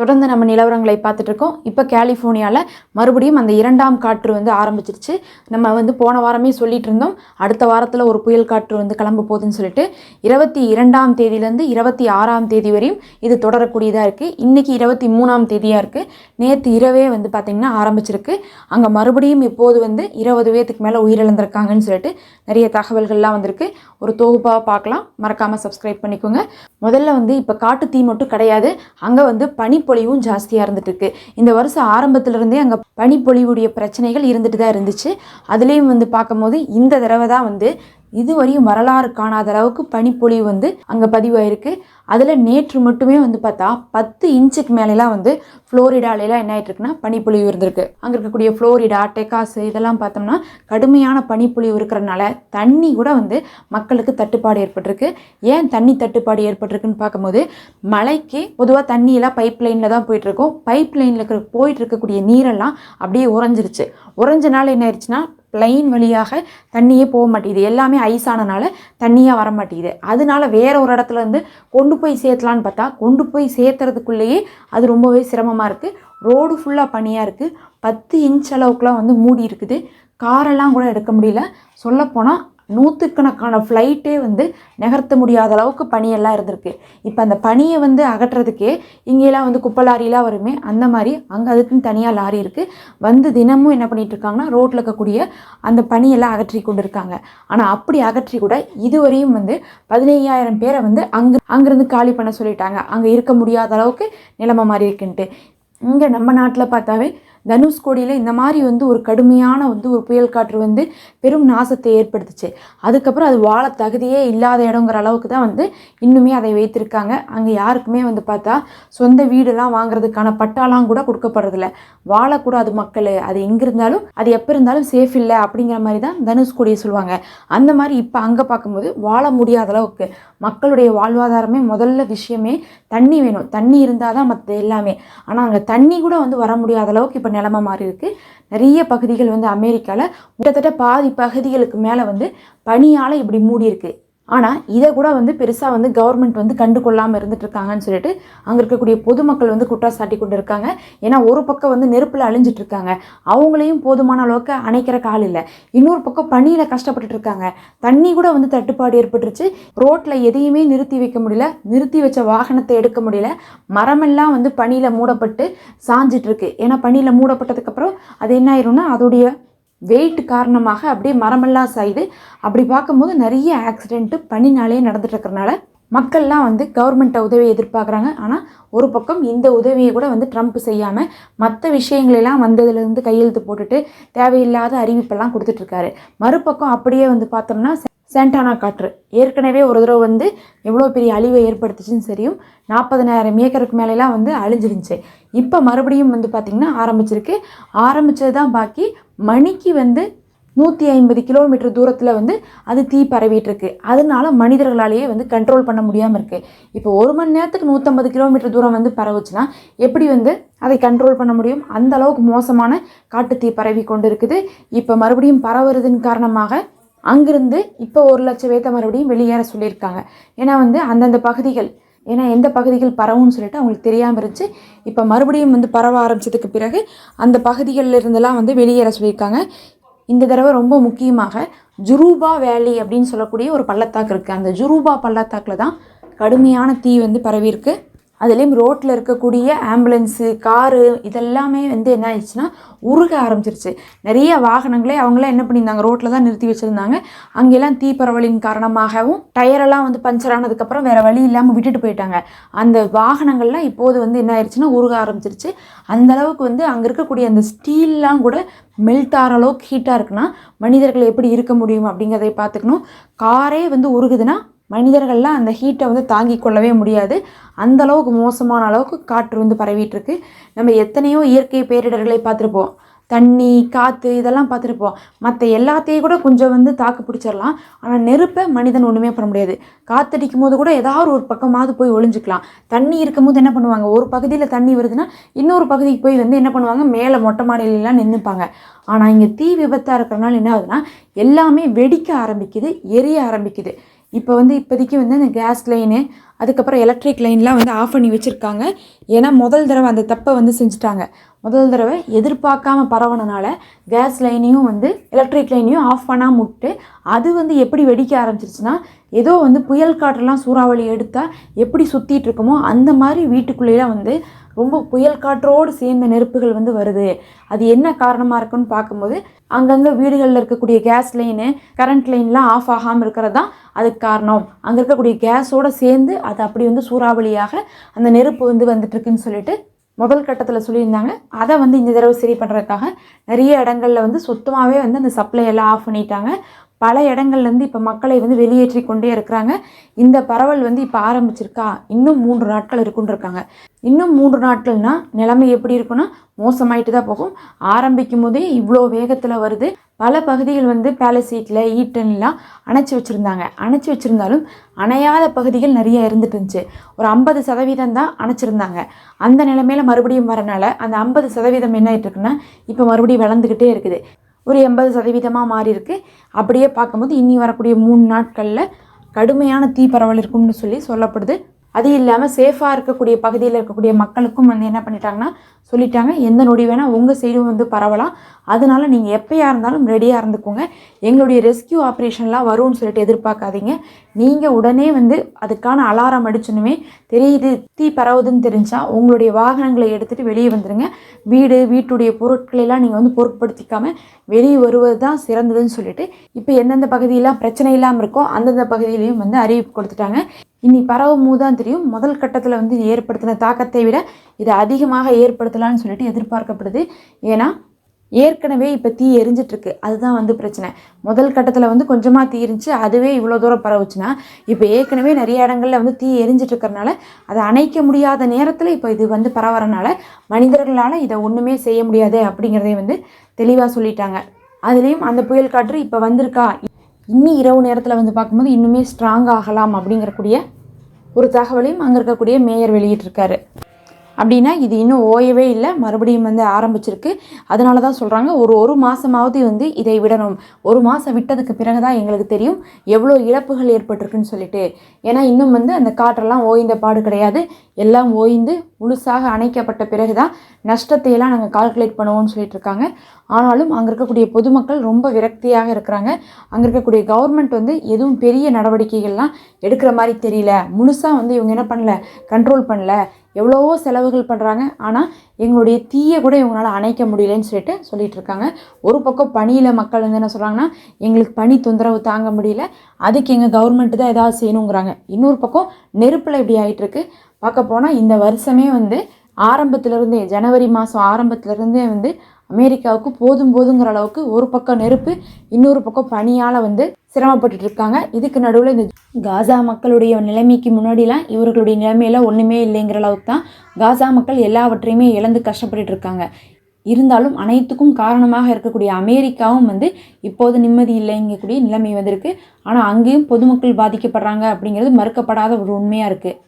தொடர்ந்து நம்ம நிலவரங்களை பார்த்துட்டு இருக்கோம் இப்போ கலிஃபோர்னியாவில் மறுபடியும் அந்த இரண்டாம் காற்று வந்து ஆரம்பிச்சிருச்சு. நம்ம வந்து போன வாரமே சொல்லிட்டு இருந்தோம் அடுத்த வாரத்தில் ஒரு புயல் காற்று வந்து கிளம்ப போகுதுன்னு சொல்லிட்டு இருபத்தி இரண்டாம் தேதியிலேருந்து இருபத்தி ஆறாம் தேதி வரையும் இது தொடரக்கூடியதாக இருக்குது இன்றைக்கி இருபத்தி மூணாம் தேதியாக இருக்குது நேற்று இரவே வந்து பார்த்திங்கன்னா ஆரம்பிச்சிருக்கு. அங்கே மறுபடியும் இப்போது வந்து இருபது பேத்துக்கு மேலே உயிரிழந்திருக்காங்கன்னு சொல்லிட்டு நிறைய தகவல்கள்லாம் வந்திருக்கு. ஒரு தொகுப்பாக பார்க்கலாம். மறக்காமல் சப்ஸ்கிரைப் பண்ணிக்கோங்க. முதல்ல வந்து இப்போ காட்டு தீ மட்டும் கிடையாது. அங்கே வந்து பனிப்பொழிவும் ஜாஸ்தியாக இருந்துட்டுருக்கு. இந்த வருஷம் ஆரம்பத்திலிருந்தே அங்கே பனிப்பொழிவுடைய பிரச்சனைகள் இருந்துட்டு தான் இருந்துச்சு. அதுலேயும் வந்து பார்க்கும்போது இந்த தடவை தான் வந்து இதுவரையும் வரலாறு காணாத அளவுக்கு பனிப்பொழிவு வந்து அங்கே பதிவாயிருக்கு. அதில் நேற்று மட்டுமே வந்து பார்த்தா பத்து இன்ச்சுக்கு மேலெலாம் வந்து ஃப்ளோரிடாலெலாம் என்ன ஆகிட்டுருக்குன்னா பனிப்பொழிவு இருந்திருக்கு. அங்கே இருக்கக்கூடிய ஃப்ளோரிடா டெக்காஸ் இதெல்லாம் பார்த்தோம்னா கடுமையான பனிப்பொழிவு இருக்கிறனால தண்ணி கூட வந்து மக்களுக்கு தட்டுப்பாடு ஏற்பட்டிருக்கு. ஏன் தண்ணி தட்டுப்பாடு ஏற்பட்டிருக்குன்னு பார்க்கும்போது மலைக்கு பொதுவாக தண்ணியெல்லாம் பைப் லைனில் தான் போயிட்டுருக்கோம். பைப் லைனில் இருக்கிற போயிட்டு இருக்கக்கூடிய நீரெல்லாம் அப்படியே உறைஞ்சிருச்சு. உறைஞ்சனால என்ன ஆயிடுச்சுன்னா ப்ளைன் வழியாக தண்ணியே போக மாட்டேங்குது. எல்லாமே ஐஸ் ஆனனால தண்ணியாக வர மாட்டேங்குது. அதனால வேற ஒரு இடத்துல இருந்து கொண்டு போய் சேர்த்தலான்னு பார்த்தா கொண்டு போய் சேர்த்துறதுக்குள்ளேயே அது ரொம்பவே சிரமமாக இருக்குது ரோடு ஃபுல்லாக பனியாக இருக்குது பத்து இன்ச் அளவுக்குலாம் வந்து மூடி இருக்குது. காரெல்லாம் கூட எடுக்க முடியல. சொல்லப்போனால் நூற்றுக்கணக்கான ஃப்ளைட்டே வந்து நகர்த்த முடியாத அளவுக்கு பனியெல்லாம் இருந்திருக்கு. இப்போ அந்த பனியை வந்து அகற்றுறதுக்கே இங்கேலாம் வந்து குப்பை லாரிலாம் வருமே அந்த மாதிரி அங்கே அதுக்குன்னு தனியாக லாரி இருக்குது வந்து தினமும் என்ன பண்ணிகிட்ருக்காங்கன்னா ரோட்டில் இருக்கக்கூடிய அந்த பனியெல்லாம் அகற்றி கொண்டு இருக்காங்க ஆனால் அப்படி அகற்றி கூட இதுவரையும் வந்து பதினையாயிரம் பேரை வந்து அங்கே அங்கேருந்து காலி பண்ண சொல்லிட்டாங்க. அங்கே இருக்க முடியாத அளவுக்கு நிலைமை மாதிரி இருக்குன்ட்டு. இங்கே நம்ம நாட்டில் பார்த்தாவே தனுஷ்கோடியில் இந்த மாதிரி வந்து ஒரு கடுமையான வந்து ஒரு புயல் காற்று வந்து பெரும் நாசத்தை ஏற்படுத்துச்சு. அதுக்கப்புறம் அது வாழ தகுதியே இல்லாத இடங்கிற அளவுக்கு தான் வந்து இன்னுமே அதை வைத்திருக்காங்க. அங்கே யாருக்குமே வந்து பார்த்தா சொந்த வீடெல்லாம் வாங்குறதுக்கான பட்டாலாம் கூட கொடுக்கப்படுறதில்ல. வாழக்கூடாது மக்கள் அது எங்கே இருந்தாலும் அது எப்போ இருந்தாலும் சேஃப் இல்லை அப்படிங்கிற மாதிரி தான் தனுஷ்கோடியை சொல்லுவாங்க. அந்த மாதிரி இப்போ அங்கே பார்க்கும்போது வாழ முடியாத அளவுக்கு மக்களுடைய வாழ்வாதாரமே முதல்ல விஷயமே தண்ணி வேணும். தண்ணி இருந்தால் தான் மற்ற எல்லாமே. ஆனால் அங்கே தண்ணி கூட வந்து வர முடியாத அளவுக்கு இப்போ நிலமை மாறி இருக்கு. நிறைய பகுதிகள் வந்து அமெரிக்காவில் கிட்டத்தட்ட பாதி பகுதிகளுக்கு மேலே வந்து பனியால் இப்படி மூடி இருக்கு ஆனால் இதை கூட வந்து பெருசாக வந்து கவர்மெண்ட் வந்து கண்டு கொள்ளாமல் இருந்துட்டு இருக்காங்கன்னு சொல்லிட்டு அங்கே இருக்கக்கூடிய பொதுமக்கள் வந்து குற்றம் சாட்டி கொண்டு இருக்காங்க ஏன்னா ஒரு பக்கம் வந்து நெருப்பில் அழிஞ்சிட்டு இருக்காங்க அவங்களையும் போதுமான அளவுக்கு அணைக்கிற கால் இல்லை. இன்னொரு பக்கம் பனியில் கஷ்டப்பட்டுட்டு இருக்காங்க தண்ணி கூட வந்து தட்டுப்பாடு ஏற்பட்டுருச்சு. ரோட்டில் எதையுமே நிறுத்தி வைக்க முடியல. நிறுத்தி வச்ச வாகனத்தை எடுக்க முடியல. மரமெல்லாம் வந்து பனியில் மூடப்பட்டு சாஞ்சிட்டு இருக்கு ஏன்னா பனியில் மூடப்பட்டதுக்கப்புறம் அது என்ன ஆயிரும்னா அதோடைய வெயிட் காரணமாக அப்படியே மரமெல்லாம் சாயுது அப்படி பார்க்கும்போது நிறைய ஆக்சிடெண்ட்டு பனினாலே நடந்துட்டுருக்கறனால மக்கள்லாம் வந்து கவர்மெண்ட்டை உதவி எதிர்பார்க்குறாங்க. ஆனால் ஒரு பக்கம் இந்த உதவியை கூட வந்து ட்ரம்ப் செய்யாமல் மற்ற விஷயங்களெல்லாம் வந்ததுலேருந்து கையெழுத்து போட்டுட்டு தேவையில்லாத அறிவிப்பெல்லாம் கொடுத்துட்ருக்காரு மறுபக்கம் அப்படியே வந்து பார்த்தோம்னா சேண்டானா காற்று. ஏற்கனவே ஒரு தடவை வந்து எவ்வளோ பெரிய அழிவை ஏற்படுத்துச்சுன்னு தெரியும். நாற்பதனாயிரம் ஏக்கருக்கு மேலெலாம் வந்து அழிஞ்சிருந்துச்சு. இப்போ மறுபடியும் வந்து பார்த்திங்கன்னா ஆரம்பிச்சிருக்கு. ஆரம்பித்தது தான் பாக்கி மணிக்கு வந்து நூற்றி ஐம்பது கிலோமீட்டர் தூரத்தில் வந்து அது தீ பரவிட்டுருக்கு. அதனால மனிதர்களாலேயே வந்து கண்ட்ரோல் பண்ண முடியாமல் இருக்குது இப்போ ஒரு மணி நேரத்துக்கு நூற்றம்பது கிலோமீட்டர் தூரம் வந்து பரவுச்சுன்னா எப்படி வந்து அதை கண்ட்ரோல் பண்ண முடியும்? அந்த அளவுக்கு மோசமான காட்டுத்தீ பரவி கொண்டு இருக்குது இப்போ மறுபடியும் பரவுறதின் காரணமாக அங்கிருந்து இப்போ ஒரு லட்சம் பேர்த்த மறுபடியும் வெளியேற சொல்லியிருக்காங்க. ஏன்னா வந்து அந்தந்த பகுதிகள் ஏன்னா எந்த பகுதிகள் பரவும்னு சொல்லிட்டு அவங்களுக்கு தெரியாமல் இருந்துச்சு. இப்போ மறுபடியும் வந்து பரவ ஆரம்பிச்சதுக்கு பிறகு அந்த பகுதிகளில் இருந்தெல்லாம் வந்து வெளியேற சொல்லியிருக்காங்க. இந்த தடவை ரொம்ப முக்கியமாக ஜுரூபா வேலி அப்படின்னு சொல்லக்கூடிய ஒரு பள்ளத்தாக்கு இருக்குது அந்த ஜுரூபா பள்ளத்தாக்கில் தான் கடுமையான தீ வந்து பரவியிருக்கு. அதுலேயும் ரோட்டில் இருக்கக்கூடிய ஆம்புலன்ஸு காரு இதெல்லாமே வந்து என்ன ஆயிடுச்சுன்னா உருக ஆரம்பிச்சிருச்சு. நிறைய வாகனங்களே அவங்களாம் என்ன பண்ணியிருந்தாங்க ரோட்டில் தான் நிறுத்தி வச்சுருந்தாங்க. அங்கெல்லாம் தீப்பரவலின் காரணமாகவும் டயரெல்லாம் வந்து பஞ்சர் ஆனதுக்கப்புறம் வேறு வழி இல்லாமல் விட்டுட்டு போயிட்டாங்க. அந்த வாகனங்கள்லாம் இப்போது வந்து என்ன ஆயிடுச்சுன்னா உருக ஆரம்பிச்சிருச்சு. அந்தளவுக்கு வந்து அங்கே இருக்கக்கூடிய அந்த ஸ்டீல்லாம் கூட மெல்ட் ஆகிற அளவுக்கு ஹீட்டாக இருக்குன்னா மனிதர்கள் எப்படி இருக்க முடியும் அப்படிங்கிறதை பார்த்துக்கணும். காரே வந்து உருகுதுன்னா மனிதர்கள்லாம் அந்த ஹீட்டை வந்து தாங்கி கொள்ளவே முடியாது. அந்த அளவுக்கு மோசமான அளவுக்கு காற்று வந்து பரவிட்டுருக்கு. நம்ம எத்தனையோ இயற்கை பேரிடர்களை பார்த்துருப்போம். தண்ணி காற்று இதெல்லாம் பார்த்துருப்போம். மற்ற எல்லாத்தையும் கூட கொஞ்சம் வந்து தாக்கு பிடிச்சிடலாம். ஆனால் நெருப்பை மனிதன் ஒன்றுமே பண்ண முடியாது. காற்றடிக்கும் போது கூட ஏதாவது ஒரு பக்கமாவது போய் ஒளிஞ்சுக்கலாம். தண்ணி இருக்கும்போது என்ன பண்ணுவாங்க? ஒரு பகுதியில் தண்ணி வருதுன்னா இன்னொரு பகுதிக்கு போய் வந்து என்ன பண்ணுவாங்க? மேலே மொட்டை மாடியிலலாம் நின்றுப்பாங்க ஆனால் இங்கே தீ விபத்தாக இருக்கிறனால என்ன ஆகுதுன்னா எல்லாமே வெடிக்க ஆரம்பிக்குது எரிய ஆரம்பிக்குது. இப்போ வந்து இப்போதைக்கு வந்து அந்த கேஸ் லைனு அதுக்கப்புறம் எலக்ட்ரிக் லைன்லாம் வந்து ஆஃப் பண்ணி வச்சுருக்காங்க. ஏன்னா முதல் தடவை அந்த தப்பை வந்து செஞ்சுட்டாங்க. முதல் தடவை எதிர்பார்க்காம பரவனனால கேஸ் லைனையும் வந்து எலக்ட்ரிக் லைனையும் ஆஃப் பண்ணாம விட்டு அது வந்து எப்படி வெடிக்க ஆரம்பிச்சிருச்சுன்னா ஏதோ வந்து புயல் காற்றெல்லாம் சூறாவளி எடுத்தால் எப்படி சுற்றிட்டு இருக்குமோ அந்த மாதிரி வீட்டுக்குள்ளேலாம் வந்து ரொம்ப புயல் காற்றோடு சேர்ந்த நெருப்புகள் வந்து வருது. அது என்ன காரணமாக இருக்குன்னு பார்க்கும்போது அங்கங்கே வீடுகளில் இருக்கக்கூடிய கேஸ் லைனு கரண்ட் லைன்லாம் ஆஃப் ஆகாமல் இருக்கிறது தான் அதுக்கு காரணம். அங்கே இருக்கக்கூடிய கேஸோடு சேர்ந்து அது அப்படி வந்து சூறாவளியாக அந்த நெருப்பு வந்து வந்துட்டுருக்குன்னு சொல்லிட்டு முதல் கட்டத்தில் சொல்லியிருந்தாங்க. அதை வந்து இந்த தடவை சரி பண்ணுறதுக்காக நிறைய இடங்கள்ல வந்து சுத்தமாகவே வந்து அந்த சப்ளை எல்லாம் ஆஃப் பண்ணிட்டாங்க. பல இடங்கள்லேருந்து இப்போ மக்களை வந்து வெளியேற்றி கொண்டே இருக்கிறாங்க. இந்த பரவல் வந்து இப்போ ஆரம்பிச்சிருக்கா? இன்னும் மூன்று நாட்கள் இருக்குன்றிருக்காங்க. இன்னும் மூன்று நாட்கள்னா நிலைமை எப்படி இருக்குன்னா மோசமாயிட்டு தான் போகும். ஆரம்பிக்கும் போதே இவ்வளோ வேகத்தில் வருது. பல பகுதிகள் வந்து பேலசீட்டில் ஈட்டன்லாம் அணைச்சி வச்சுருந்தாங்க. அணைச்சி வச்சுருந்தாலும் அணையாத பகுதிகள் நிறைய இருந்துட்டு இருந்துச்சு. ஒரு ஐம்பது சதவீதம் தான் அணைச்சிருந்தாங்க. அந்த நிலைமையில் மறுபடியும் வரனால அந்த ஐம்பது சதவீதம் என்ன ஆயிட்டு இருக்குன்னா இப்போ மறுபடியும் வளர்ந்துக்கிட்டே இருக்குது. ஒரு எண்பது சதவீதமாக மாறி இருக்கு அப்படியே பார்க்கும்போது இனி வரக்கூடிய மூணு நாட்களில் கடுமையான தீ பரவல் இருக்கும்னு சொல்லி சொல்லப்படுது. அது இல்லாமல் சேஃபாக இருக்கக்கூடிய பகுதியில் இருக்கக்கூடிய மக்களுக்கும் வந்து என்ன பண்ணிட்டாங்கன்னா சொல்லிட்டாங்க எந்த நொடி வேணால் உங்கள் சைடும் வந்து பரவலாம். அதனால நீங்கள் எப்போயா இருந்தாலும் ரெடியாக இருந்துக்கோங்க. எங்களுடைய ரெஸ்கியூ ஆப்ரேஷன்லாம் வரும்னு சொல்லிட்டு எதிர்பார்க்காதீங்க. நீங்கள் உடனே வந்து அதுக்கான அலாரம் அடிச்சணுமே தெரியுது தீ பரவுதுன்னு தெரிஞ்சால் உங்களுடைய வாகனங்களை எடுத்துகிட்டு வெளியே வந்துடுங்க வீடு வீட்டுடைய பொருட்களையெல்லாம் நீங்கள் வந்து பொருட்படுத்திக்காமல் வெளியே வருவது தான் சிறந்ததுன்னு சொல்லிட்டு இப்போ எந்தெந்த பகுதியெல்லாம் பிரச்சனை இல்லாமல் இருக்கோ அந்தந்த பகுதியிலையும் வந்து அறிவிப்பு கொடுத்துட்டாங்க. இனி பரவும் போது தான் தெரியும். முதல் கட்டத்தில் வந்து இது ஏற்படுத்தின தாக்கத்தை விட இது அதிகமாக ஏற்படுத்தலாம்னு சொல்லிட்டு எதிர்பார்க்கப்படுது. ஏன்னா ஏற்கனவே இப்போ தீ எரிஞ்சிட்ருக்கு. அதுதான் வந்து பிரச்சனை. முதல் கட்டத்தில் வந்து கொஞ்சமாக தீ இருந்துச்சு. அதுவே இவ்வளோ தூரம் பரவுச்சுன்னா இப்போ ஏற்கனவே நிறைய இடங்கள்ல வந்து தீ எரிஞ்சிட்ருக்கறனால அதை அணைக்க முடியாத நேரத்தில் இப்போ இது வந்து பரவறனால மனிதர்களால் இதை ஒன்றுமே செய்ய முடியாது அப்படிங்கிறதே வந்து தெளிவாக சொல்லிட்டாங்க. அதுலேயும் அந்த புயல் காற்று இப்போ வந்திருக்கா இன்னும் இரவு நேரத்தில் வந்து பார்க்கும்போது இன்னுமே ஸ்ட்ராங் ஆகலாம் அப்படிங்கிறக்கூடிய ஒரு தகவலையும் அங்கே இருக்கக்கூடிய மேயர் வெளியிட்டிருக்காரு. அப்படின்னா இது இன்னும் ஓயவே இல்லை. மறுபடியும் வந்து ஆரம்பிச்சிருக்கு. அதனால தான் சொல்கிறாங்க ஒரு ஒரு மாதமாவது வந்து இதை விடணும். ஒரு மாதம் விட்டதுக்கு பிறகு தான் எங்களுக்கு தெரியும் எவ்வளோ இழப்புகள் ஏற்பட்டிருக்குன்னு சொல்லிட்டு. ஏன்னா இன்னும் வந்து அந்த காற்றெல்லாம் ஓய்ந்த பாடு கிடையாது. எல்லாம் ஓய்ந்து முழுசாக அணைக்கப்பட்ட பிறகு தான் நஷ்டத்தையெல்லாம் நாங்கள் கால்குலேட் பண்ணுவோம்னு சொல்லிட்டு இருக்காங்க ஆனாலும் அங்கே இருக்கக்கூடிய பொதுமக்கள் ரொம்ப விரக்தியாக இருக்கிறாங்க. அங்கே இருக்கக்கூடிய கவர்மெண்ட் வந்து எதுவும் பெரிய நடவடிக்கைகள்லாம் எடுக்கிற மாதிரி தெரியல. முழுசாக வந்து இவங்க என்ன பண்ணல? கண்ட்ரோல் பண்ணல. எவ்வளவோ செலவுகள் பண்ணுறாங்க ஆனால் எங்களுடைய தீயை கூட இவங்களால் அணைக்க முடியலன்னு சொல்லிட்டு சொல்லிட்டு இருக்காங்க. ஒரு பக்கம் பணியில் மக்கள் வந்து என்ன சொல்கிறாங்கன்னா எங்களுக்கு பனி தொந்தரவு தாங்க முடியல. அதுக்கு எங்கள் கவர்மெண்ட் தான் ஏதாவது செய்யணுங்கிறாங்க. இன்னொரு பக்கம் நெருப்பில் இப்படி ஆகிட்டுருக்கு பார்க்க போனால் இந்த வருஷமே வந்து ஆரம்பத்துலேருந்தே ஜனவரி மாதம் ஆரம்பத்துலேருந்தே வந்து அமெரிக்காவுக்கு போதும் போதுங்கிற அளவுக்கு ஒரு பக்கம் நெருப்பு இன்னொரு பக்கம் பனியால் வந்து சிரமப்பட்டுட்டு இருக்காங்க இதுக்கு நடுவில் இந்த காசா மக்களுடைய நிலைமைக்கு முன்னாடிலாம் இவர்களுடைய நிலைமையில ஒன்றுமே இல்லைங்கிற அளவுக்கு தான் காசா மக்கள் எல்லாவற்றையுமே இழந்து கஷ்டப்பட்டுட்டு இருக்காங்க இருந்தாலும் அனைத்துக்கும் காரணமாக இருக்கக்கூடிய அமெரிக்காவும் வந்து இப்போது நிம்மதி இல்லைங்கக்கூடிய நிலைமை வந்திருக்கு. ஆனால் அங்கேயும் பொதுமக்கள் பாதிக்கப்படுறாங்க அப்படிங்கிறது மறுக்கப்படாத ஒரு உண்மையாக இருக்குது